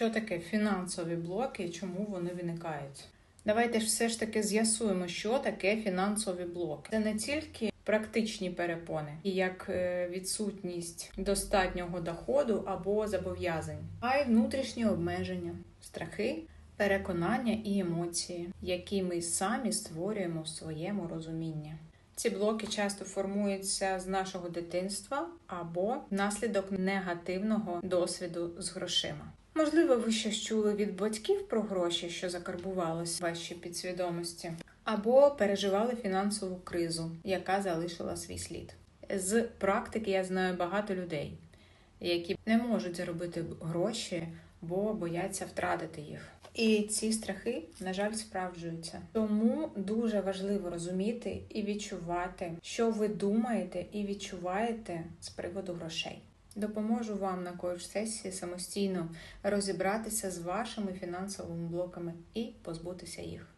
Що таке фінансові блоки і чому вони виникають? Давайте ж все ж таки з'ясуємо, що таке фінансові блоки. Це не тільки практичні перепони, як е, відсутність достатнього доходу або зобов'язань, а й внутрішні обмеження, страхи, переконання і емоції, які ми самі створюємо в своєму розумінні. Ці блоки часто формуються з нашого дитинства або внаслідок негативного досвіду з грошима. Можливо, ви щось чули від батьків про гроші, що закарбувалися в вашій підсвідомості, або переживали фінансову кризу, яка залишила свій слід. З практики я знаю багато людей, які не можуть заробити гроші, бо бояться втратити їх. І ці страхи, на жаль, справджуються. Тому дуже важливо розуміти і відчувати, що ви думаєте і відчуваєте з приводу грошей. Допоможу вам на коуч-сесії самостійно розібратися з вашими фінансовими блоками і позбутися їх.